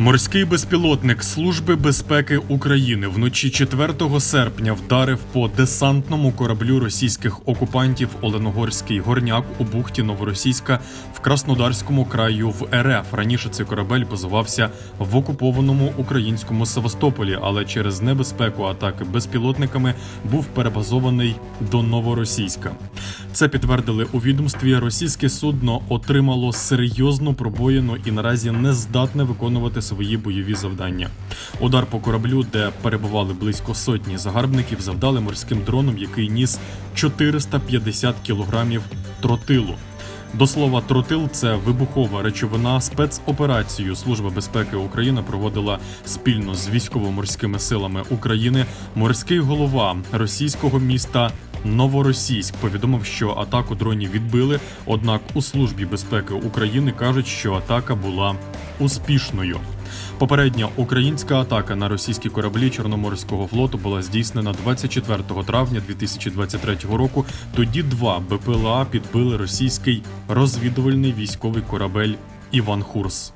Морський безпілотник Служби безпеки України вночі 4 серпня вдарив по десантному кораблю російських окупантів Оленогорський горняк у бухті Новоросійська в Краснодарському краю в РФ. Раніше цей корабель базувався в окупованому українському Севастополі, але через небезпеку атаки безпілотниками був перебазований до Новоросійська. Це підтвердили у відомстві. Російське судно отримало серйозну пробоїну і наразі не здатне виконувати свої бойові завдання. Удар по кораблю, де перебували близько сотні загарбників, завдали морським дроном, який ніс 450 кілограмів тротилу. До слова, тротил це вибухова речовина. Спецоперацію Служба безпеки України проводила спільно з військово-морськими силами України. Морський голова російського міста Новоросійськ повідомив, що атаку дронів відбили. Однак у службі безпеки України кажуть, що атака була успішною. Попередня українська атака на російські кораблі Чорноморського флоту була здійснена 24 травня 2023 року. Тоді два БПЛА підбили російський розвідувальний військовий корабель Іван Хурс.